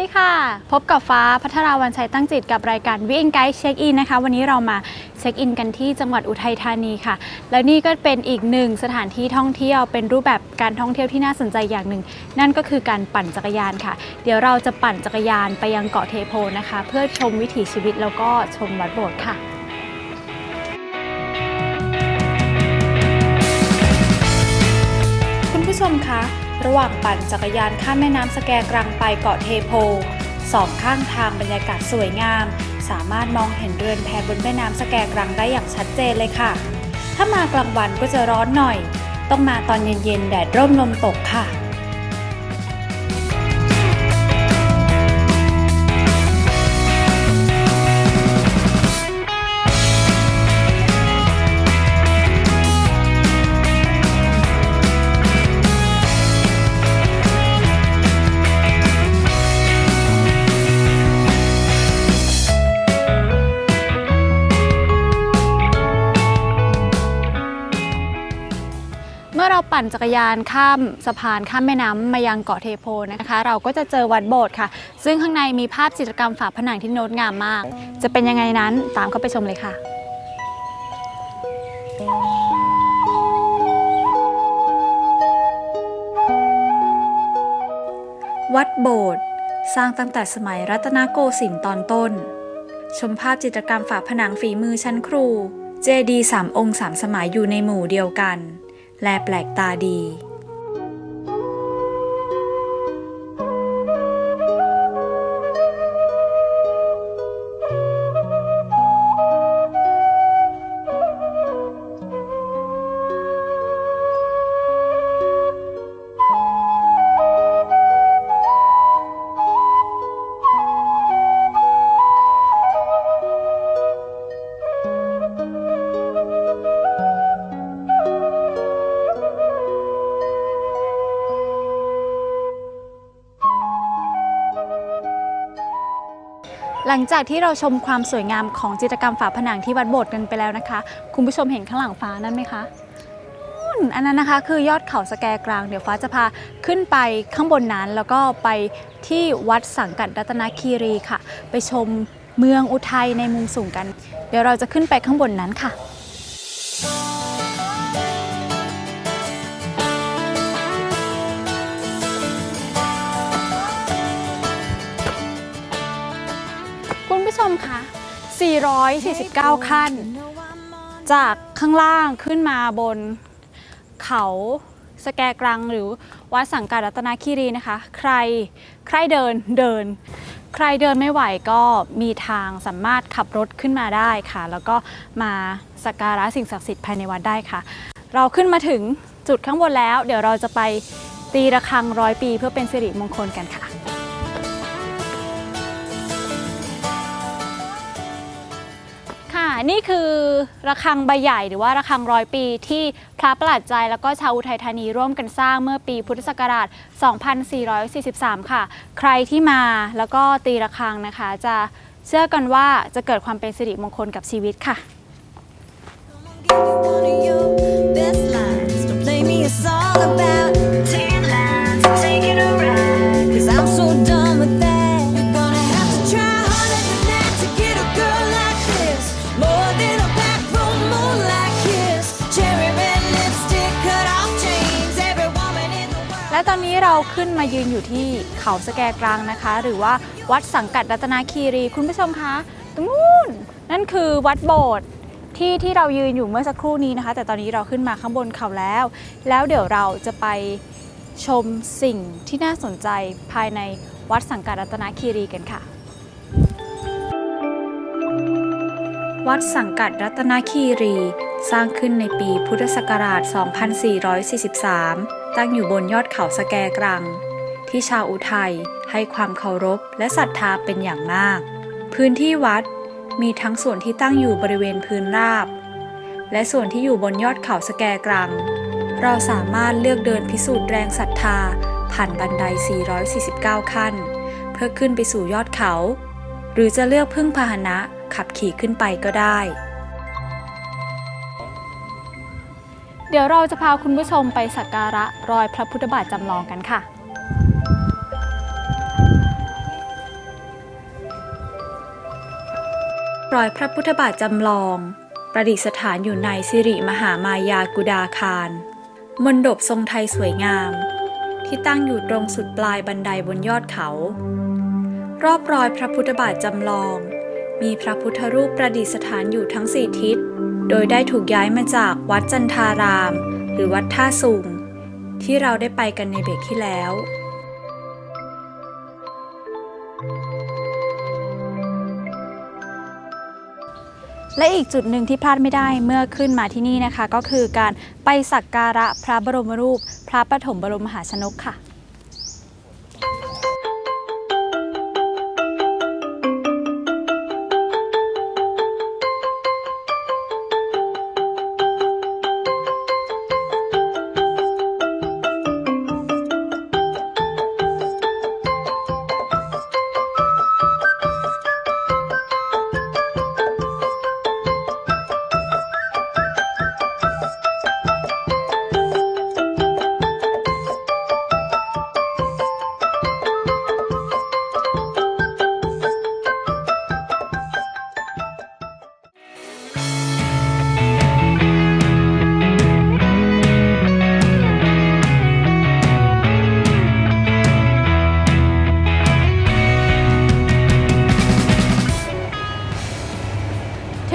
ดีค่ะ พบกับฟ้าพัทราวันชัยตั้งจิตกับรายการวิ่งไกด์เช็คอินนะคะ วันนี้เรามาเช็คอินกันที่จังหวัดอุทัยธานีค่ะ แล้วนี่ก็เป็นอีกหนึ่งสถานที่ท่องเที่ยวเป็นรูปแบบการท่องเที่ยวที่น่าสนใจอย่างหนึ่ง นั่นก็คือการปั่นจักรยานค่ะ เดี๋ยวเราจะปั่นจักรยานไปยังเกาะเทโพนะคะ เพื่อชมวิถีชีวิตแล้วก็ชมวัดโบสถ์ค่ะ ระหว่างปั่นจักรยานข้ามแม่น้ำสแกกรังไปเกาะเทโพสองข้างทางบรรยากาศสวยงาม สามารถมองเห็นเรือนแพบนแม่น้ำสแกกรังได้อย่างชัดเจนเลยค่ะ ถ้ามากลางวันก็จะร้อนหน่อย ต้องมาตอนเย็นๆแดดร่มลมตกค่ะ อเราปั่นจักรยานข้ามสะพานข้ามแม่น้ำมายังเกาะเทโพนะคะ เราก็จะเจอวัดโบสถ์ค่ะ ซึ่งข้างในมีภาพจิตรกรรมฝาผนังที่งดงามมาก จะเป็นยังไงนั้นตามเข้าไปชมเลยค่ะวัดโบสถ์สร้างตั้งแต่สมัยรัตนโกสินทร์ตอนต้น ชมภาพจิตรกรรมฝาผนังฝีมือชั้นครู เจดีสามองค์สามสมัยอยู่ในหมู่เดียวกัน และแปลกตาดี ลังจากที่เราชมความสวยงามของจิตรกรรมฝาผนังที่วัดโบสถ์กันไปแล้วนะคะ คุณผู้ชมเห็นข้างหลังฟ้านั่นไหมคะนู่นอันนั้นนะคะคือยอดเขาสแกกลาง เดี๋ยวฟ้าจะพาขึ้นไปข้างบนนั้นแล้วก็ไปที่วัดสังกัดรัตนคีรีค่ะ ไปชมเมืองอุทัยในมุมสูงกัน เดี๋ยวเราจะขึ้นไปข้างบนนั้นค่ะ คะ 449 ขั้น จากข้างล่างขึ้นมาบนเขาสแกกรังหรือวัดสังกัดรัตนคีรีนะคะ ใครใครเดินเดิน ใครเดินไม่ไหวก็มีทางสามารถขับรถขึ้นมาได้ค่ะ แล้วก็มาสักการะสิ่งศักดิ์สิทธิ์ภายในวัดได้ค่ะ เราขึ้นมาถึงจุดข้างบนแล้ว เดี๋ยวเราจะไปตีระฆังร้อยปีเพื่อเป็นสิริมงคลกันค่ะ นี่คือระฆังใบใหญ่หรือว่าระฆังร้อยปีที่พระประหลัดใจแล้วก็ชาวอุทัยธานีร่วมกันสร้างเมื่อปีพุทธศักราช 2443 ค่ะ ใครที่มาแล้วก็ตีระฆังนะคะ จะเชื่อกันว่าจะเกิดความเป็นสิริมงคลกับชีวิตค่ะ One of your เราขึ้นมายืนอยู่ที่เขาสแกกลางนะคะ หรือว่าวัดสังกัดรัตนาคีรี คุณผู้ชมคะตรงนู้นนั่นคือวัดโบสถ์ที่ที่เรายืนอยู่เมื่อสักครู่นี้นะคะ แต่ตอนนี้เราขึ้นมาข้างบนเขาแล้ว แล้วเดี๋ยวเราจะไปชมสิ่งที่น่าสนใจภายในวัดสังกัดรัตนาคีรีกันค่ะ วัดสังกัดรัตนคีรี สร้างขึ้นในปีพุทธศักราช 2443 ตั้งอยู่บนยอดเขาสแกกรัง ที่ชาวอุทัยให้ความเคารพและศรัทธาเป็นอย่างมาก พื้นที่วัดมีทั้งส่วนที่ตั้งอยู่บริเวณพื้นราบ และส่วนที่อยู่บนยอดเขาสแกกรัง เราสามารถเลือกเดินพิสูจน์แรงศรัทธา ผ่านบันได 449 ขั้น เพื่อขึ้นไปสู่ยอดเขา หรือจะเลือกพึ่งพาหนะขับขี่ขึ้นไปก็ได้ ดี๋ยวเราจะพาคุณผู้ชมไปสักการะรอยพระพุทธบาทจำลองกันค่ะรอยพระพุทธบาทจำลอง ประดิษฐานอยู่ในสิริมหามายากุดาคาร มณฑบทรงไทยสวยงาม ที่ตั้งอยู่ตรงสุดปลายบันไดบนยอดเขา รอบรอยพระพุทธบาทจำลอง มีพระพุทธรูปประดิษฐานอยู่ทั้งสี่ทิศ โดยได้ถูกย้ายมาจากวัดจันทาราม หรือวัดท่าสูงที่เราได้ไปกันในเบรกที่แล้ว และอีกจุดหนึ่งที่พลาดไม่ได้เมื่อขึ้นมาที่นี่นะคะ ก็คือการไปสักการะพระบรมรูป พระปฐมบรมมหาชนกค่ะ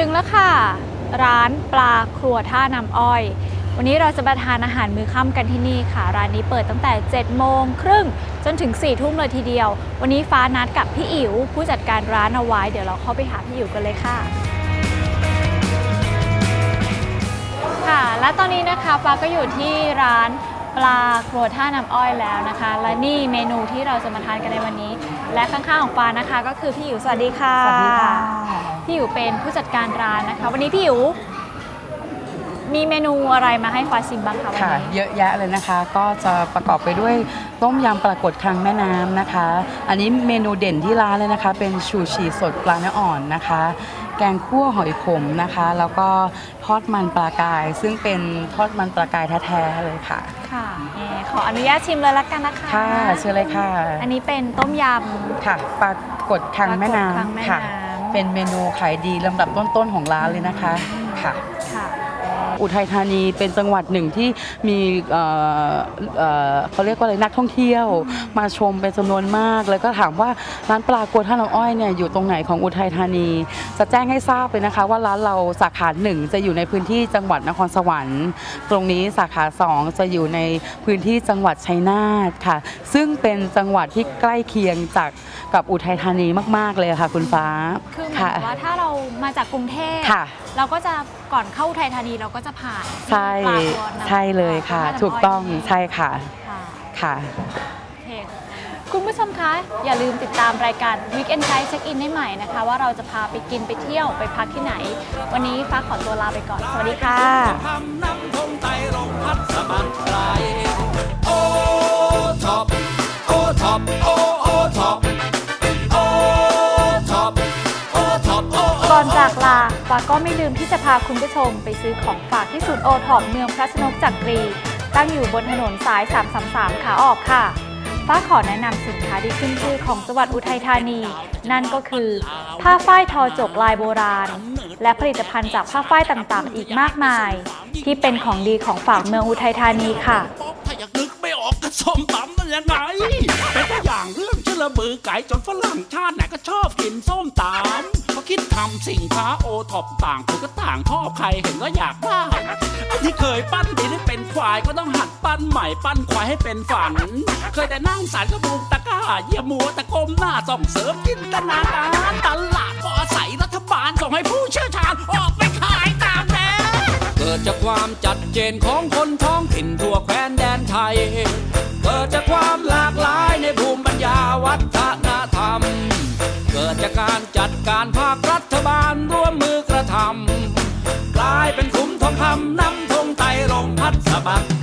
ถึงแล้วค่ะ ร้านปลาครัวท่าน้ำอ้อย วันนี้เราจะมาทานอาหารมื้อค่ำกันที่นี่ค่ะ ร้านนี้เปิดตั้งแต่ 7 โมงครึ่งจนถึง 4 ทุ่มเลยทีเดียว วันนี้ฟ้านัดกับพี่อิ๋วผู้จัดการร้านเอาไว้ เดี๋ยวเราเข้าไปหาพี่อิ๋วกันเลยค่ะ ค่ะ และตอนนี้นะคะฟ้าก็อยู่ที่ร้านปลาครัวท่าน้ำอ้อยแล้วนะคะ และนี่เมนูที่เราจะมาทานกันในวันนี้ และข้างๆของฟ้านะคะ ก็คือพี่อิ๋วสวัสดีค่ะ สวัสดีค่ะ พี่อิ๋วเป็นผู้จัดการร้านนะคะ วันนี้พี่อิ๋วมีเมนูอะไรมาให้ฟ้าชิมบ้างคะวันค่ะนี้ เยอะแยะเลยนะคะก็จะประกอบไปด้วยต้มยำปลากดคลังแม่น้ำนะคะ อันนี้เมนูเด่นที่ร้านเลยนะคะ เป็นชูชีสดปลาเนื้ออ่อนนะคะ แกงคั่วหอยขมนะคะ แล้วก็ทอดมันปลากาย ซึ่งเป็นทอดมันปลากายแท้ๆเลยค่ะ ค่ะเอ่อขออนุญาตชิมเลยละกันนะคะค่ะเชิญเลยค่ะอันนี้เป็นต้มยค่ะปลากดคลังแม่น้ปลากดคังแม่ำค่ะ น้ำ เป็นเมนูขายดีลำดับต้นๆของร้านเลยนะคะค่ะำค่ะ อุทัยธานีเป็นจังหวัดหนึ่งที่มีเอ่อเอ่อเขาเรียกว่าอะไรนักท่องเที่ยวมาชมเป็นจำนวนมาก แล้วก็ถามว่าร้านปลากัวท่าน้ำอ้อยเนี่ยอยู่ตรงไหนของอุทัยธานี จะแจ้งให้ทราบเลยนะคะ ว่าร้านเราสาขาหนึ่งจะอยู่ในพื้นที่จังหวัดนครสวรรค์ ตรงนี้สาขาสองจะอยู่ในพื้นที่จังหวัดชัยนาทค่ะ ซึ่งเป็นจังหวัดที่ใกล้เคียงจากกับอุทัยธานีมาก ๆ เลยค่ะคุณฟ้า คือเหมือนค่ะกับว่าถ้าเรามาจากกรุงเทพค่ะเราก็จะก่อนเข้าอุทัยธานีเราก็จะผ่านใช่ปลาตัวน้ำใช่เลยค่ะท่าน้ำถูกต้องยนี่ใช่ค่ะค่ะค่ะ โอเคคุณผู้ชมคะ อย่าลืมติดตามรายการ Weekend Guide Check In ได้ใหม่นะคะ ว่าเราจะพาไปกินไปเที่ยวไปพักที่ไหน วันนี้ฟ้าขอตัวลาไปก่อน สวัสดีค่ะ ทำน้ำทงไตลงพัดสะบัดไหล ก็ไม่ลืมที่จะพาคุณผู้ชมไปซื้อของฝากที่ศูนย์โอท็อปเมืองพระชนกจักรี ตั้งอยู่บนถนนสาย 333 ขาออกค่ะ ฟ้าขอแนะนำสินค้าที่ขึ้นชื่อของจังหวัดอุทัยธานี นั่นก็คือ ผ้าฝ้ายทอจกลายโบราณ และผลิตภัณฑ์จากผ้าฝ้ายต่างๆ อีกมากมาย ที่เป็นของดีของฝากเมืองอุทัยธานีค่ะ ถ้าอยากนึกไม่ออกก็ส้มตำนั่นยังไงเป็นตัวอย่างเรื่อง ระบือไก่จนฝรั่งชาติไหนก็ชอบกินส้มตำเขาคิดทำสินค้าโอท็อปต่างคนก็ต่างชอบใครเห็นก็อยากได้อันที่เคยปั้นดินให้เป็นควายก็ต้องหัดปั้นใหม่ปั้นควายให้เป็นฝัน เคยแต่นั่งสารกระบุกตะก้าเยี่ยมัวตะกลมหน้าส่องเสริมจินตนาการตลาดก็อาศัยรัฐบาลส่งให้ผู้เชี่ยวชาญออกไปขายตามแดนเกิดจากความจัดเจนของคนท้องถิ่นทั่วแคว้นแดนไทย เกิดจากความหลากหลาย การจัดกรภาครัฐบาลร่วมมือกระทำกลายเป็นคุ้มทองคำนำธงไต่ลงพัดสะบัด